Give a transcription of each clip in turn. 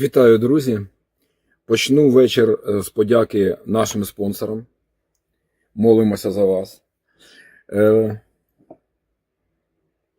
Вітаю, друзі! Почну вечір е, з подяки нашим спонсорам. Молимося за вас. Е,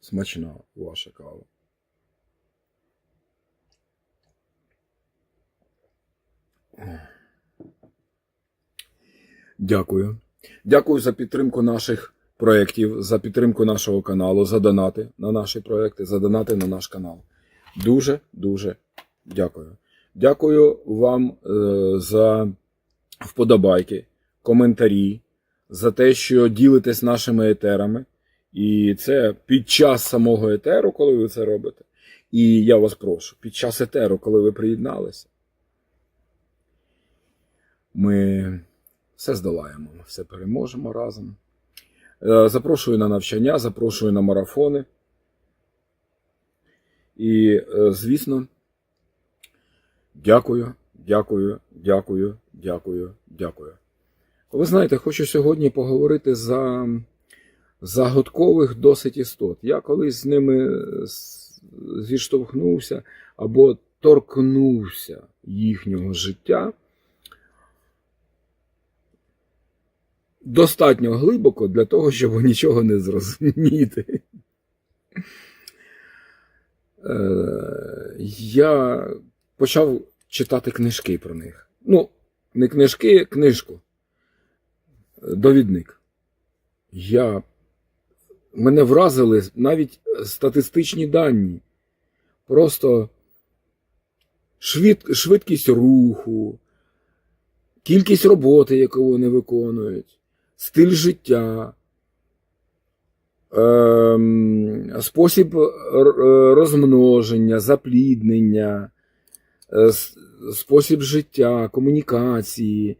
смачна ваша кава. Дякую. Дякую за підтримку наших проєктів, за підтримку нашого каналу, за донати на наші проєкти, за донати на наш канал. Дуже, дуже дякую. Дякую вам е, за вподобайки, коментарі, за те, що ділитесь нашими етерами. І це під час самого етеру, коли ви це робите. І я вас прошу, під час етеру, коли ви приєдналися, ми все здолаємо, ми все переможемо разом. Е, Запрошую на навчання, запрошую на марафони. І, е, звісно, дякую, дякую, дякую, дякую, дякую. Ви знаєте, хочу сьогодні поговорити за загадкових досить істот. Я колись з ними зіштовхнувся або торкнувся їхнього життя. Достатньо глибоко для того, щоб нічого не зрозуміти. Е, я почав читати книжки про них. Ну, не книжки, книжку. Довідник. Я... Мене вразили навіть статистичні дані. Просто швид... швидкість руху, кількість роботи, яку вони виконують, стиль життя, ем, спосіб е, розмноження, запліднення, спосіб життя, комунікації.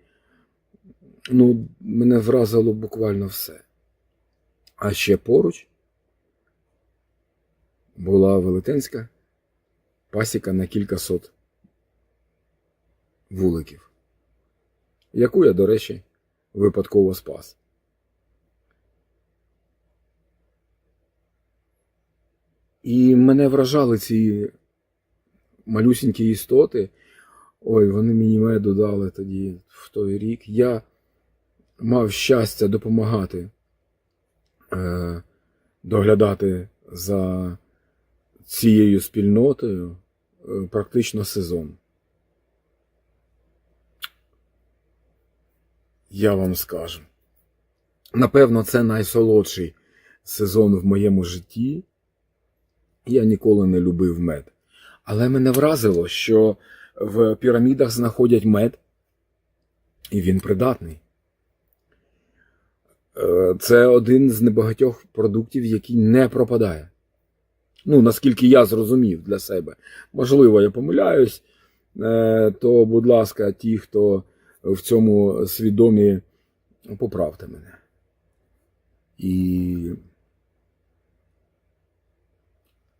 Ну, мене вразило буквально все. А ще поруч була велетенська пасіка на кількасот вуликів, яку я, до речі, випадково спас. І мене вражали ці малюсінькі істоти. Ой, вони мені меду дали тоді в той рік. Я мав щастя допомагати е, доглядати за цією спільнотою е, практично сезон. Я вам скажу. Напевно, це найсолодший сезон в моєму житті. Я ніколи не любив мед. Але мене вразило, що в пірамідах знаходять мед, і він придатний. Е, Це один з небагатьох продуктів, який не пропадає. Ну, наскільки я зрозумів для себе. Можливо, я помиляюсь, е, то, будь ласка, ті, хто в цьому свідомі, поправте мене. І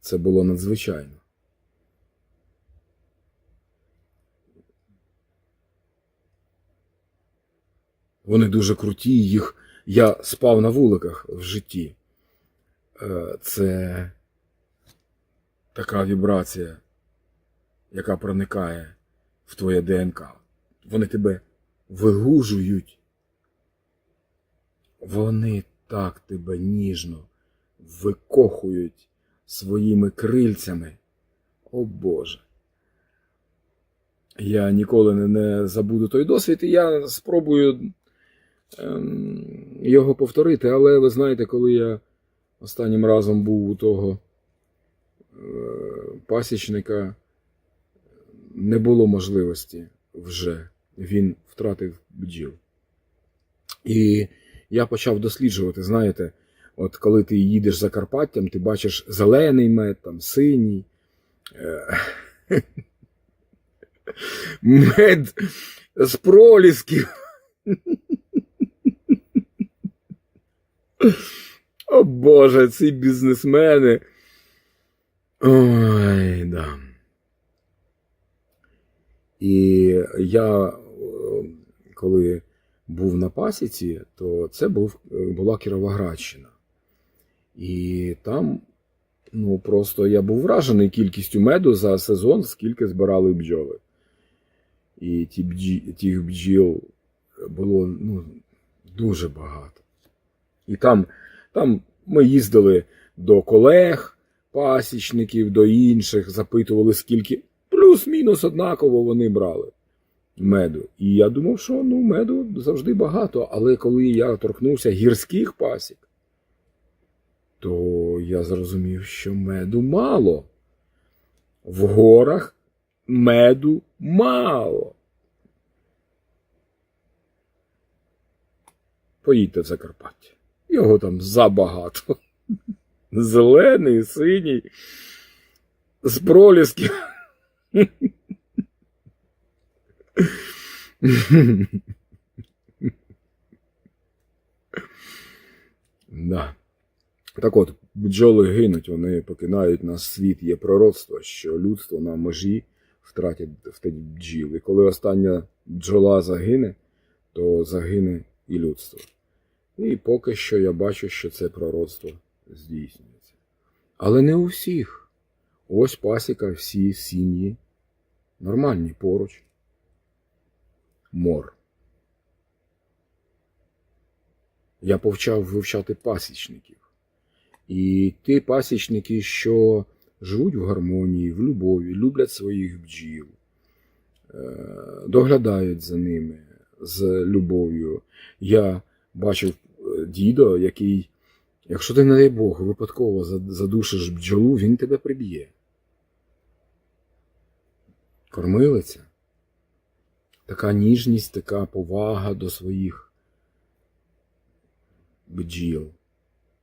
це було надзвичайно. Вони дуже круті, їх я спав на вуликах в житті. Е, Це така вібрація, яка проникає в твоє ДНК. Вони тебе вигужують. Вони так тебе ніжно викохують своїми крильцями. О Боже. Я ніколи не, забуду той досвід, і я спробую його повторити, але ви знаєте, коли я останнім разом був у того е, пасічника, не було можливості вже. Він втратив бджіл. І я почав досліджувати, знаєте, от коли ти їдеш за Карпаттям, ти бачиш зелений мед, там синій. е, Мед з пролісків. О Боже, ці бізнесмени. Ой, да. І я, е, коли був на пасіці, то це був, е, була Кіровоградщина. І там Ну, просто я був вражений кількістю меду за сезон, скільки збирали бджоли. І тих бджіл було ну, дуже багато. І там, там ми їздили до колег, пасічників, до інших, запитували, скільки. Плюс-мінус однаково вони брали меду. І я думав, що ну, меду завжди багато. Але коли я торкнувся гірських пасік, то я зрозумів, що меду мало. В горах меду мало. Поїдьте в Закарпаття. Його там забагато. Зелений, синій, з пролісків. Да. Так от, бджоли гинуть, вони покинають наш світ. Є пророцтво, що людство на межі втратить втратить бджіл. І коли остання бджола загине, то загине і людство. І поки що я бачу, що це пророцтво здійснюється. Але не у всіх. Ось пасіка, всі сім'ї. Нормальні поруч. Мор. Я повчав вивчати пасічників. І ті пасічники, що живуть в гармонії, в любові, люблять своїх бджіл, е, доглядають за ними з любов'ю. Я бачив дідо, який, якщо ти, не дай Бог, випадково задушиш бджолу, він тебе приб'є. Кормилиця. Така ніжність, така повага до своїх бджіл.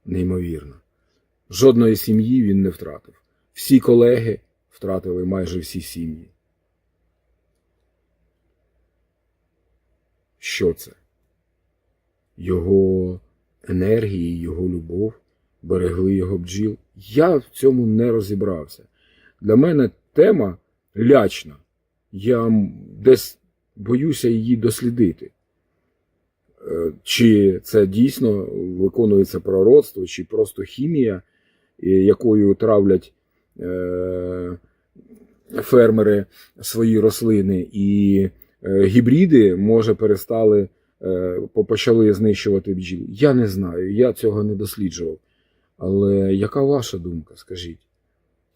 Неймовірно. Жодної сім'ї він не втратив. Всі колеги втратили майже всі сім'ї. Що це? Його енергії, його любов берегли його бджіл. Я в цьому не розібрався. Для мене тема лячна. Я десь боюся її дослідити. Е, Чи це дійсно виконується пророцтво, чи просто хімія, е, якою травлять е, фермери свої рослини, і гібриди, може, перестали почали знищувати бджіл. Я не знаю, я цього не досліджував. Але яка ваша думка, скажіть?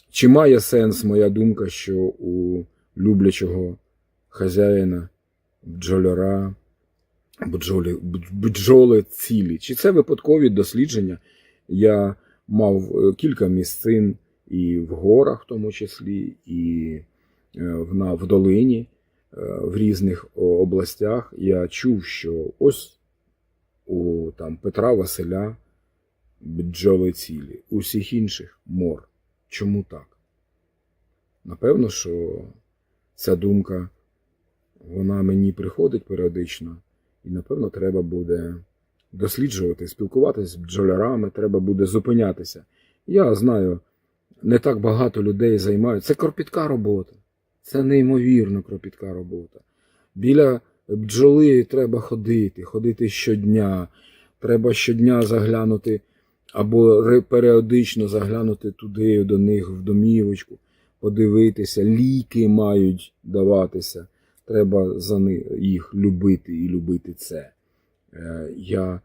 Чи має сенс моя думка, що у люблячого хазяїна, бджоляра, бджоли, бджоли цілі? Чи це випадкові дослідження? Я мав е, кілька місцин і в горах, в тому числі, і е, в, долині, е, в різних областях. Я чув, що ось у там, Петра Василя бджоли цілі, у всіх інших мор. Чому так? Напевно, що ця думка, вона мені приходить періодично, і, напевно, треба буде досліджувати, спілкуватися з бджолярами, треба буде зупинятися. Я знаю, не так багато людей займаються. Це кропітка робота. Це неймовірно кропітка робота. Біля бджоли треба ходити, ходити щодня. Треба щодня заглянути або періодично заглянути туди, до них в домівочку, подивитися, ліки мають даватися. Треба за їх любити і любити це. Е, я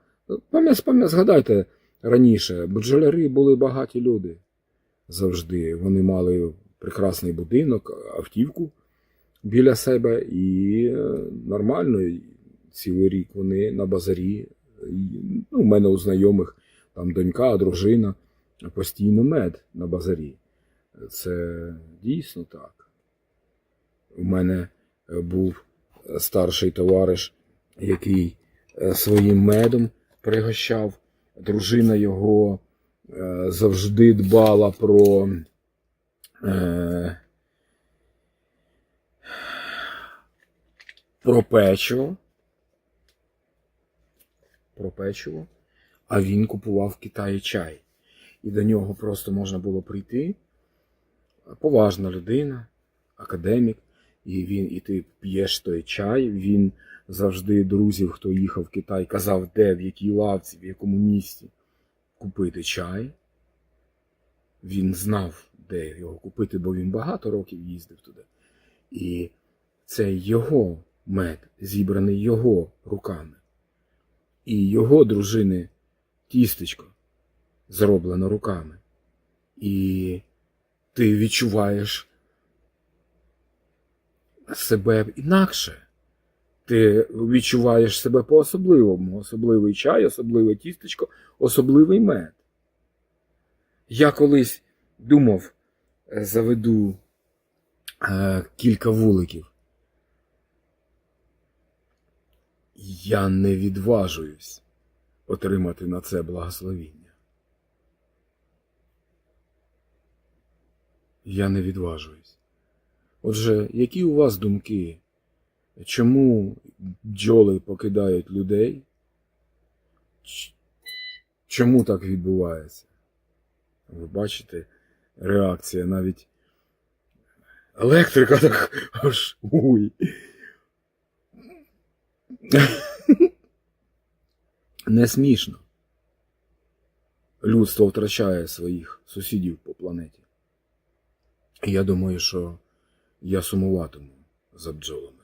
пам'ят, згадайте раніше, бджоляри були багаті люди завжди. Вони мали прекрасний будинок, автівку біля себе і е, нормально. Цілий рік вони на базарі. Ну, У мене у знайомих там донька, дружина, постійно мед на базарі. Це дійсно так. У мене е, був старший товариш, який е, своїм медом пригощав. Дружина його е, завжди дбала про про печиво. Про печиво а він купував в Китаї чай. І до нього просто можна було прийти. Поважна людина, академік, і він, і ти п'єш той чай. Він завжди друзів, хто їхав в Китай, казав, де, в якій лавці, в якому місці купити чай. Він знав, де його купити, бо він багато років їздив туди. І це його мед, зібраний його руками. І його дружини тістечко зроблено руками. І ти відчуваєш себе інакше. Ти відчуваєш себе по-особливому. Особливий чай, особливе тістечко, особливий мед. Я колись думав, заведу е, кілька вуликів. Я не відважуюсь отримати на це благословіння. Я не відважуюсь. Отже, які у вас думки? Чому бджоли покидають людей? Чому так відбувається? Ви бачите, реакція навіть електрика так аж уй. Не смішно. Людство втрачає своїх сусідів по планеті. І я думаю, що я сумуватиму за бджолами.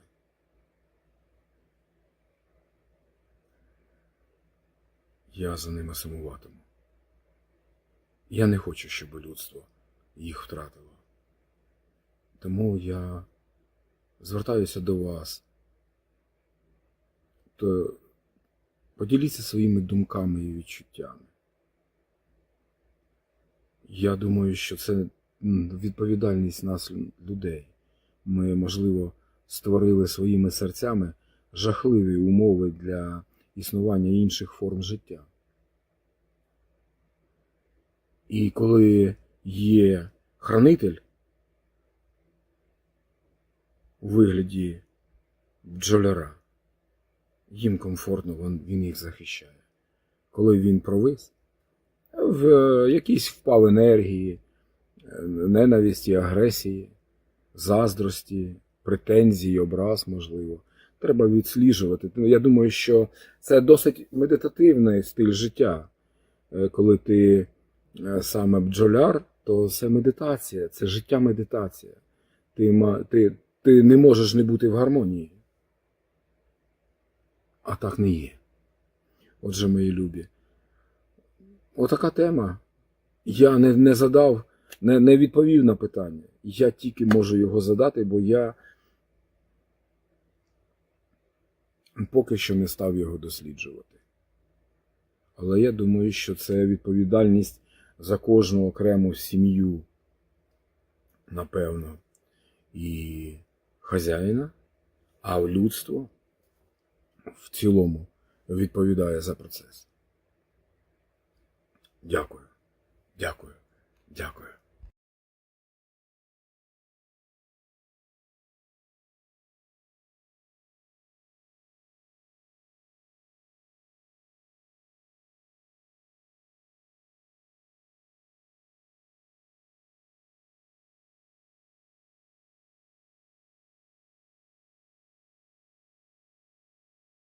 Я за ними сумуватиму. Я не хочу, щоб людство їх втратило. Тому я звертаюся до вас. То поділіться своїми думками і відчуттями. Я думаю, що це відповідальність нас, людей. Ми, можливо, створили своїми серцями жахливі умови для існування інших форм життя. І коли є хранитель у вигляді бджоляра, їм комфортно, він, їх захищає. Коли він провис, в е, якийсь впав енергії, е, ненависті, агресії, заздрості, претензій, образ, можливо. Треба відсліджувати. Я думаю, що це досить медитативний стиль життя. Е, Коли ти саме бджоляр, то це медитація, це життя медитація. Ти, ти, ти не можеш не бути в гармонії. А так не є. Отже, мої любі. Отака тема. Я не, не задав, не, не відповів на питання. Я тільки можу його задати, бо я поки що не став його досліджувати. Але я думаю, що це відповідальність за кожну окрему сім'ю, напевно, і хазяїна, а людство в цілому відповідає за процес. Дякую. Дякую. Дякую.